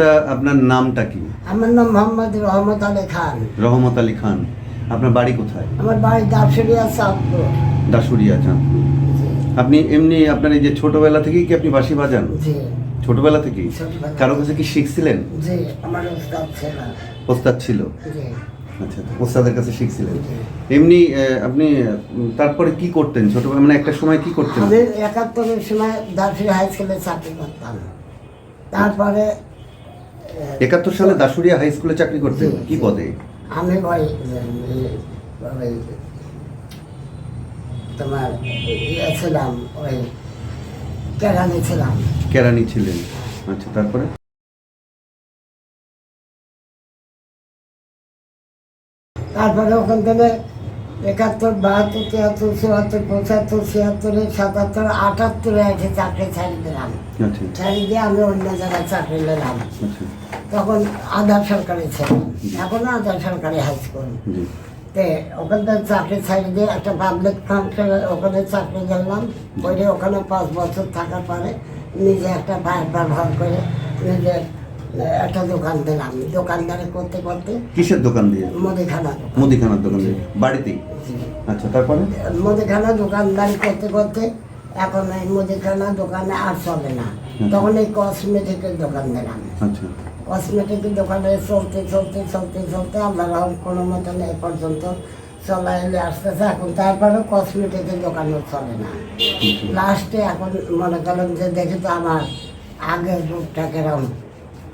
চাচা আপনার নামটা কি? আমার নাম মোহাম্মদ রহমত আলী খান। রহমত আলী খান। আপনার বাড়ি কোথায়? আমার বাড়ি দাপসরিয়া সাউথপুর দাসুরিয়া চান আপনি এমনি আপনার এই যে ছোটবেলা থেকেই কি আপনি বাঁশি বাজান? জি। ছোটবেলা থেকেই? কারও কাছে কি শিখছিলেন? জি আমার উস্তাদ ছিল। ওস্তাদ ছিল? জি। আচ্ছা ওস্তাদের কাছে শিখছিলেন। এমনি আপনি তারপরে কি করতেন? ছোটবেলা মানে একটা সময় কি করতেন? একাত্তরের সময় দাপসরি হাই স্কুলে চাকরি করতাম। তারপরে একাত্তর সালে দাসুরিয়া হাই স্কুলে চাকরি করতেন জি, কি পদে? আমি ওই ওই তোমার ইয়ে ছিলাম ওই কেরানি ছিলাম। কেরানি ছিলেন। আচ্ছা তারপরে? তারপরে ওখান থেকে একাত্তর বাহাত্তর তিয়াত্তর চুয়াত্তর পঁচাত্তর ছিয়াত্তরে সাতাত্তর আটাত্তরে এসে চাকরি ছাড়ি দিলাম। আচ্ছা। ছাড়ি দিয়ে আমি অন্য জায়গায় চাকরি নিলাম। আচ্ছা। তখন আধার সরকারি ছিল। এখন আধার সরকারি হাই স্কুল। তে ওখান থেকে চাকরি ছাড়ি দিয়ে একটা পাবলিক ফাংশনে ওখানে চাকরি করলাম করে ওখানে পাঁচ বছর থাকার পরে নিজে একটা পায়ের ব্যবহার করে নিজে একটা দোকান দিলাম দোকানদারি করতে করতে কিসের দোকান দিয়ে? মুদিখানা মুদিখানার দোকান দিয়ে। বাড়িতেই? জি। আচ্ছা তারপরে? মুদিখানা দোকানদারি করতে করতে এখন এই মুদিখানা দোকানে আর চলে না। তখন এই কসমেটিকের দোকান দিলাম আচ্ছা। কসমেটিকের দোকানে চলতে চলতে চলতে চলতে আল্লাহ রহম কোনো মতন এ পর্যন্ত চলা এলে আসতেছে। এখন তারপরে কসমেটিকের দোকানও চলে না। লাস্টে এখন মনে করলাম যে দেখি তো আমার আগের রূপটা কেরম।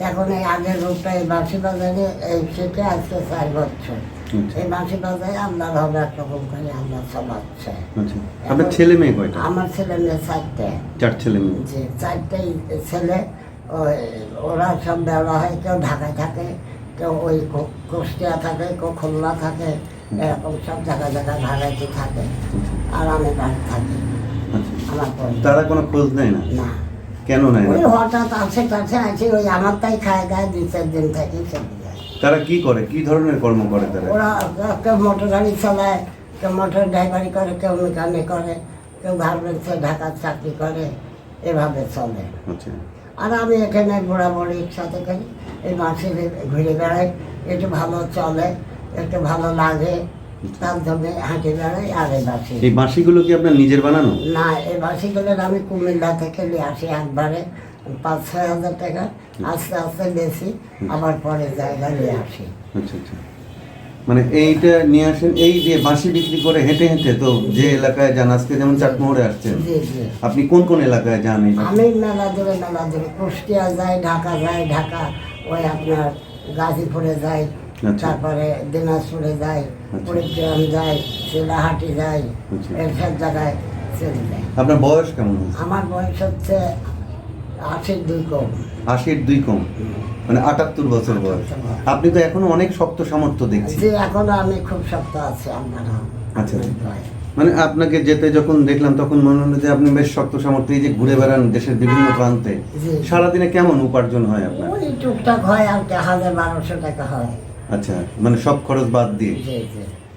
এখন এই আগের রূপটা এই বাঁশি বাজারে এই সেটা আজকে চার বছর। আচ্ছা। এই বাঁশি বাজারে আল্লাহ রহম একরকম করে চলাচ্ছে আচ্ছা। আপনার ছেলে মেয়ে কয়টা? আমার ছেলে মেয়ে চারটে। চার ছেলে মেয়ে। যে চারটেই ছেলে। ওই ওরা সব ব্যবহার হয় কেউ ঢাকায় থাকে কেউ ওই কুষ্টিয়া থাকে কেউ খুলনা থাকে এরকম সব জায়গায় জায়গায় ভাড়াইতে থাকে। আর আমি বাড়ি থাকি। আচ্ছা। আমার তারা কোনো খোঁজ নেয় না? না। কেন নেয় ওই হঠাৎ আসে কাছে আছে ওই আমার তাই খায় গায়ে দুই চার দিন থাকি চলে যায়। তারা কি করে? কি ধরনের কর্ম করে তারা? ওরা কেউ মোটর গাড়ি চালায় কেউ মোটর ড্রাইভারি করে কেউ মেকানিক করে কেউ গার্মেন্টসে ঢাকার চাকরি করে এভাবে চলে। আচ্ছা। আর আমি এখানে বুড়া সাথে করি এই মাসে ঘুরে বেড়াই একটু ভালো চলে একটু ভালো লাগে। তার জন্য হাঁটে বেড়াই আর এই বাসি। এই বাঁশিগুলো কি আপনার নিজের বানানো? না এই বাসিগুলো আমি কুমিল্লা থেকে নিয়ে আসি একবারে পাঁচ ছয় হাজার টাকা। আস্তে আস্তে বেশি আবার পরে জায়গা নিয়ে আসি। আচ্ছা আচ্ছা। মানে এইটা নিয়ে আসেন এই যে বাঁশি বিক্রি করে হেঁটে হেঁটে তো যে এলাকায় যান আজকে যেমন চাটমোহরে আসছেন জি জি। আপনি কোন কোন এলাকায় যান এই আমি মেলা দূরে মেলা দূরে কুষ্টিয়া যাই ঢাকা যাই ঢাকা ওই আপনার গাজীপুরে যাই। তারপরে দিনাজপুরে যাই আচ্ছা। কুড়িগ্রাম যাই শিলাহাটি যাই আচ্ছা। জায়গায় চলে যাই। আপনার বয়স কেমন আমার বয়স হচ্ছে আশির দুই কম। আশির দুই কম। মানে আটাত্তর বছর বয়স। আপনি তো এখনও অনেক শক্ত সামর্থ্য দেখছি এখনও আমি খুব শক্ত আছি আমার আচ্ছা। মানে আপনাকে যেতে যখন দেখলাম তখন মনে হলো যে আপনি বেশ শক্ত সামর্থ্য এই যে ঘুরে বেড়ান দেশের বিভিন্ন প্রান্তে সারাদিনে কেমন উপার্জন হয় আপনার? ওই টুকটাক হয় আর হাজার বারোশো টাকা হয়। আচ্ছা মানে সব খরচ বাদ দিয়ে।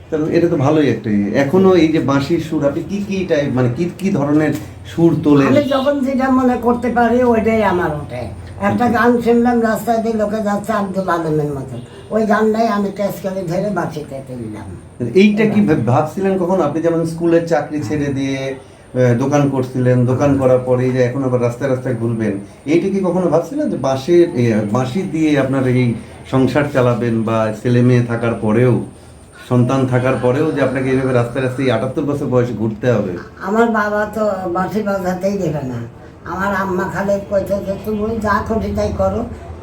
তাহলে এটা তো ভালোই একটা ইয়ে। এখনও এই যে বাঁশির সুর আপনি কি কি টাইপ মানে কি কি ধরনের সুর আমি যখন যেটা মনে করতে পারি ওইটাই আমার ওঠে। একটা গান শুনলাম রাস্তায় দিয়ে লোকে যাচ্ছে আব্দুল আলমের ওই গানটাই আমি টেস্ট করে ধরে বাঁচিতে তুললাম। এইটা কি ভাব- ভাবছিলেন কখন? আপনি যেমন স্কুলের চাকরি ছেড়ে দিয়ে দোকান করছিলেন দোকান করার পরে যে এখন আবার রাস্তায় রাস্তায় ঘুরবেন এইটা কি কখনো ভাবছিলেন? যে বাঁশের বাঁশি দিয়ে আপনার এই সংসার চালাবেন বা ছেলে মেয়ে থাকার পরেও সন্তান থাকার পরেও যে আপনাকে এইভাবে রাস্তায় রাস্তায় আটাত্তর বছর বয়সে ঘুরতে হবে। আমার বাবা তো বাঁশি বাজাতেই দেবে না। আমার আম্মা খালে কইতে যে তুমি যা খুশি তাই করো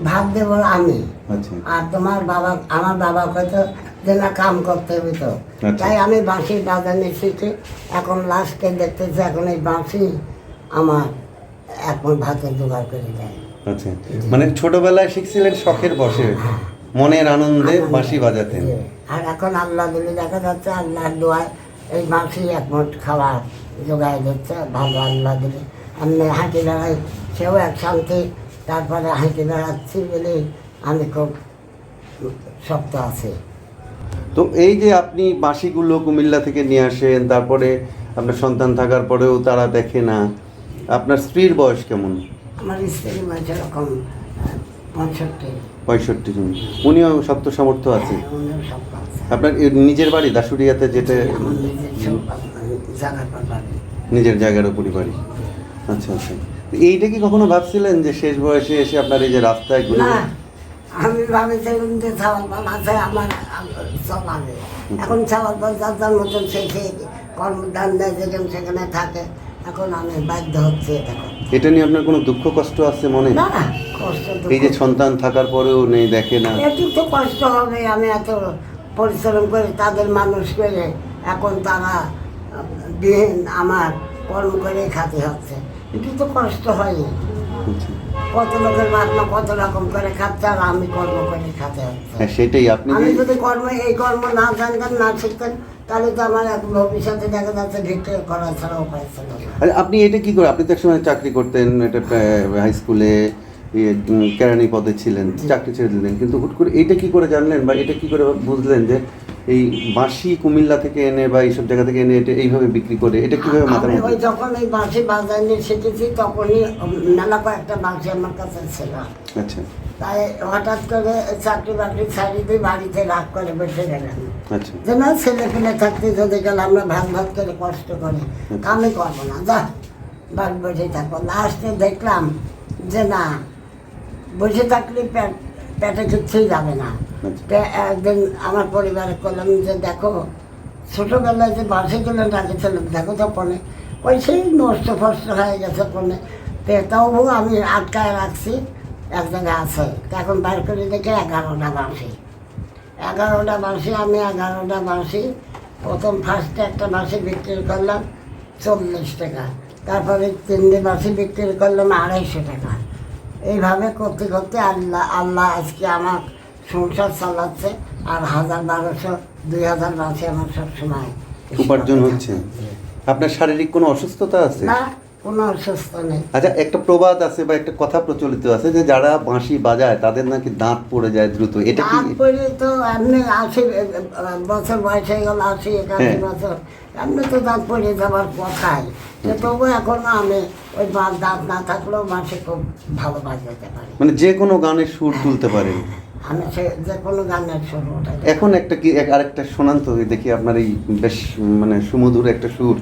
ভাগ দেবো আমি। আচ্ছা। আর তোমার বাবা আমার বাবা কইতো যে না কাম করতে হবে তো। আচ্ছা। তাই আমি বাঁশি বাজানো শিখে এখন লাস্টে দেখতেছি এখন এই বাঁশি আমার এখন ভাতের জোগাড় করে দেয়। আচ্ছা। মানে ছোটবেলায় শিখছিলেন শখের বসে মনের আনন্দে বাঁশি বাজাতেন। আর এখন আল্লাহ দিলে দেখা যাচ্ছে আল্লাহর দোয়ায় এই বাঁশি এক মোট খাবার জোগায় দিচ্ছে ভালো আল্লাহ দিলে। আমি হাঁটি বেড়াই সেও এক শান্তি তারপরে হাঁটি বেড়াচ্ছি বলে আমি খুব শক্ত আছি। তো এই যে আপনি বাঁশিগুলো কুমিল্লা থেকে নিয়ে আসেন তারপরে আপনার সন্তান থাকার পরেও তারা দেখে না আপনার স্ত্রীর বয়স কেমন? আমার স্ত্রী মাঝে এরকম পঁয়ষট্টি। পঁয়ষট্টি জন। উনিও শক্ত সামর্থ্য আছে? হ্যাঁ, আপনার নিজের বাড়ি দাসুরিয়াতে যেটা আমার নিজের জায়গার উপরই বাড়ি? আচ্ছা আচ্ছা। এইটা কি কখনো ভাবছিলেন যে শেষ বয়সে এসে আপনার এই যে রাস্তায় ঘুরে না আমি ভাবেছিলাম যে ছাওয়াল পাল আছে আমার চলাবে। এখন ছাওয়াল পাল যার যার মতন সে সে কর্মদান দেয় যেখানে সেখানে থাকে। এখন আমি বাধ্য হচ্ছে দেখো। এটা নিয়ে আপনার কোনো দুঃখ কষ্ট আছে মনে? না না কষ্ট তো এই যে সন্তান থাকার পরেও নেই দেখে না। একটু তো কষ্ট হবে আমি এত পরিশ্রম করে তাদের মানুষ করে এখন তারা আহ, বিহীন আমার কর্ম করে খাতে হচ্ছে। একটু তো কষ্ট হয় আচ্ছা। কত লোকের বাপমা কত রকম করে খাচ্ছে আর আমি কর্ম করে খাতে হচ্ছে। হ্যাঁ সেটাই। আপনি আমি যে যদি কর্ম এই কর্ম না জানতাম না শিখতেন তাহলে তো আমার এক ভবিষ্যতে দেখা যাচ্ছে ভিক্টর করা ছাড়া উপায় ছিল আরে আপনি এটা কি করে? আপনি তো একসময় চাকরি করতেন এটা হাই স্কুলে কেরানি পদে ছিলেন চাকরি ছেড়ে দিলেন কিন্তু হুট করে এটা কি করে জানলেন বা এটা কি করে বুঝলেন যে এই বাঁশি কুমিল্লা থেকে এনে বা এইসব জায়গা থেকে এনে এটা এইভাবে বিক্রি করে এটা কীভাবে মাথার ওই মধ্যে যখন ওই বাঁশি বাজাইনি শিখেছি তখনই মেলা কয়েকটা বাঁশি আমার কাছে ছিল। আচ্ছা। তাই হঠাৎ করে চাকরি বাকরি ছাড়ি দিয়ে বাড়িতে রাগ করে বসে গেলাম। আচ্ছা। যে না ছেলে পেলে থাকতে যদি গেলে আমরা ভাগ ভাগ করে কষ্ট করি। আমি করব না। যা বাড়ি বসে থাকব। লাস্টে দেখলাম যে না বসে থাকলে পেট পেটে কিচ্ছুই যাবে না। আচ্ছা। একদিন আমার পরিবারে করলাম যে দেখো ছোটোবেলায় যে বাসেগুলো রাখেছিলাম দেখো তো পনে ওই সেই নষ্ট ফষ্ট হয়ে গেছে পনে তো তবু আমি আটকায় রাখছি। এক জায়গায় আছে এখন বার করে দেখে এগারোটা বাঁশি। এগারোটা বাঁশি আমি এগারোটা বাঁশি প্রথম ফার্স্টে একটা বাঁশি বিক্রি করলাম চল্লিশ টাকা তারপরে তিনটে বাঁশি বিক্রি করলাম আড়াইশো টাকা। এইভাবে করতে করতে আল্লাহ আল্লাহ আজকে আমার সংসার চালাচ্ছে আর হাজার বারোশো দুই হাজার বাঁশি আমার সবসময় উপার্জন হচ্ছে। আপনার শারীরিক কোনো অসুস্থতা আছে? না কোনো অসুস্থ নেই আচ্ছা একটা প্রবাদ আছে বা একটা কথা প্রচলিত আছে যে যারা বাঁশি বাজায় তাদের নাকি দাঁত পড়ে যায় দ্রুত। এটা কি তারপরে তো এমনি আশি বছর বয়স হয়ে গেল আশি একাশি হ্যাঁ। বছর। এমনি তো দাঁত পড়ে যাবার কথাই। তবু এখনও আমি ওই বা- দাঁত না থাকলেও মাসে খুব ভালো বাজাতে পারি। মানে যে কোনো গানের সুর তুলতে পারেন আমি সে যে কোনো গানের ওটাই এখন একটা কি আরেকটা শোনান তো দেখি আপনার এই বেশ মানে সুমধুর একটা সুর।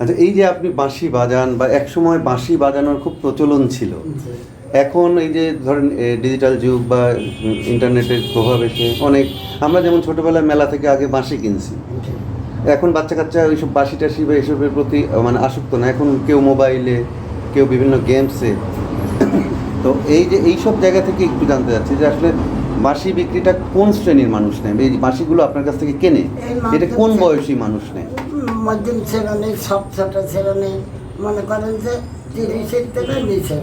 আচ্ছা এই যে আপনি বাঁশি বাজান বা এক সময় বাঁশি বাজানোর খুব প্রচলন ছিল এখন এই যে ধরেন ডিজিটাল যুগ বা ইন্টারনেটের প্রভাব এসে অনেক আমরা যেমন ছোটবেলায় মেলা থেকে আগে বাঁশি কিনছি এখন বাচ্চা কাচ্চা ওইসব বাঁশি টাশি বা এসবের প্রতি মানে আসক্ত না এখন কেউ মোবাইলে কেউ বিভিন্ন গেমসে তো এই যে এইসব জায়গা থেকে একটু জানতে চাচ্ছি যে আসলে বাঁশি বিক্রিটা কোন শ্রেণির মানুষ নেয়? এই বাঁশিগুলো আপনার কাছ থেকে কেনে? এটা কোন বয়সী মানুষ নেয়? মধ্যম শ্রেণি সব ছোট শ্রেণি মনে করেন যে তিরিশের থেকে নিচে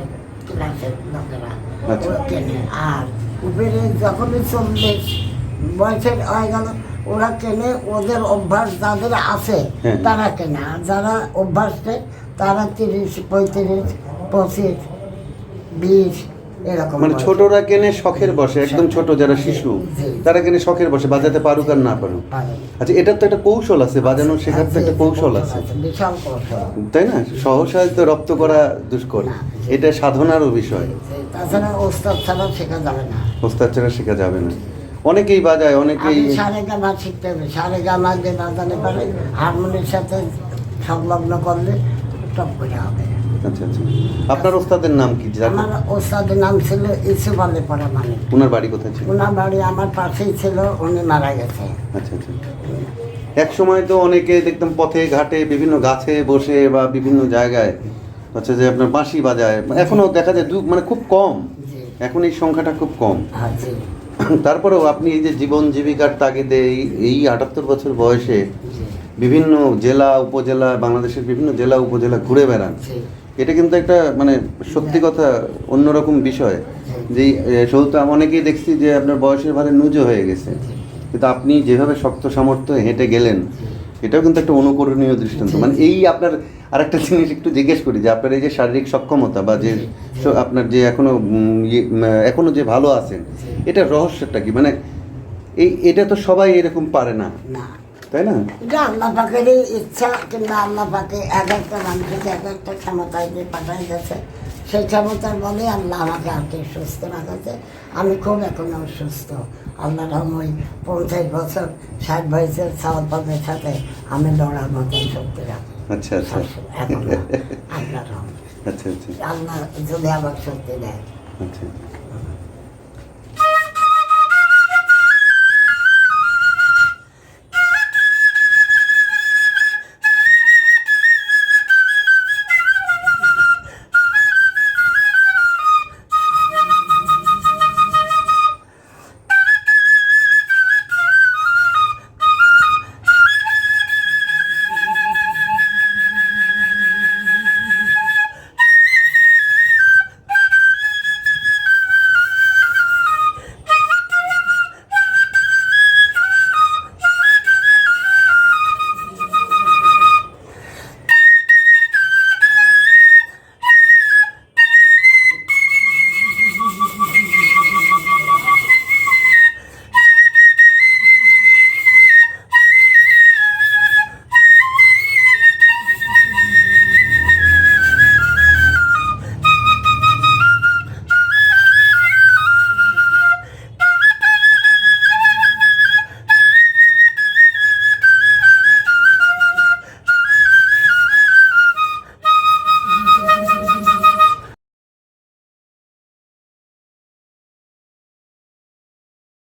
ক্লাসের লোকেরা আচ্ছা। কেনে আর উপরে যখনই চল্লিশ বয়সের হয়ে গেল ওরা কেনে ওদের অভ্যাস যাদের আছে হ্যাঁ। তারা কেনে আর যারা অভ্যাস নেই তারা তিরিশ পঁয়ত্রিশ পঁচিশ বিশ এরকম মানে ছোটরা কেনে শখের বসে একদম ছোট যারা শিশু তারা কেনে শখের বসে বাজাতে পারুক আর না পারুক। আচ্ছা এটার তো একটা কৌশল আছে বাজানো শেখার তো একটা কৌশল আছে। তাই না? সহসায়িত রপ্ত করা দুষ্কর এটা সাধনারও বিষয়। তাছাড়া ওস্তাদ ছাড়া শেখা যাবে না। ওস্তাদ ছাড়া শেখা যাবে না। অনেকেই বাজায় অনেকেই সারে গামা শিখতে হবে সারে গামা যে বাজাতে পারে হারমোনির সাথে সংলগ্ন করলে টপ করে হবে। আচ্ছা আচ্ছা আপনার ওস্তাদের নাম কি? আমার ওস্তাদের নাম ছিল ইসুফ আলী পড়া মানে ওনার বাড়ি কোথায় ছিল? ওনার বাড়ি আমার পাশেই ছিল উনি মারা গেছে। আচ্ছা আচ্ছা। এক সময় তো অনেকে দেখতাম পথে ঘাটে বিভিন্ন গাছে বসে বা বিভিন্ন জায়গায় হচ্ছে যে আপনার বাঁশি বাজায়। এখনও দেখা যায় দু মানে খুব কম। এখন এই সংখ্যাটা খুব কম। হ্যাঁ তারপরেও আপনি এই যে জীবন জীবিকার তাগিদে এই এই আটাত্তর বছর বয়সে বিভিন্ন জেলা উপজেলা বাংলাদেশের বিভিন্ন জেলা উপজেলা ঘুরে বেড়ান। এটা কিন্তু একটা মানে সত্যি কথা অন্যরকম বিষয়। যে সৌতা অনেকেই দেখছি যে আপনার বয়সের ভারে নুজো হয়ে গেছে। কিন্তু আপনি যেভাবে শক্ত সামর্থ্য হেঁটে গেলেন এটাও কিন্তু একটা অনুকরণীয় দৃষ্টান্ত। মানে এই আপনার আরেকটা জিনিস একটু জিজ্ঞেস করি যে আপনার এই যে শারীরিক সক্ষমতা বা যে আপনার যে এখনও ইয়ে, এখনও যে ভালো আছেন এটা রহস্যটা কি? মানে এই এটা তো সবাই এরকম পারে না। তাই না? এটা আল্লাহ পাকেরই ইচ্ছা কিংবা আল্লাহ পাকে এক একটা মানুষকে এক একটা ক্ষমতায় দিয়ে পাঠাই গেছে সেই ক্ষমতার বলে আল্লাহ আমাকে আজকে সুস্থ রাখাতে আমি খুব এখনও অসুস্থ আল্লাহ রহম ওই পঞ্চাশ বছর ষাট বয়সের সাউথ পাবের সাথে আমি লড়ার মতন শক্তি রাখি। আচ্ছা আচ্ছা। এখনও আল্লাহ রহম আচ্ছা আচ্ছা। আল্লাহ যদি আমার শক্তি দেয়। আচ্ছা।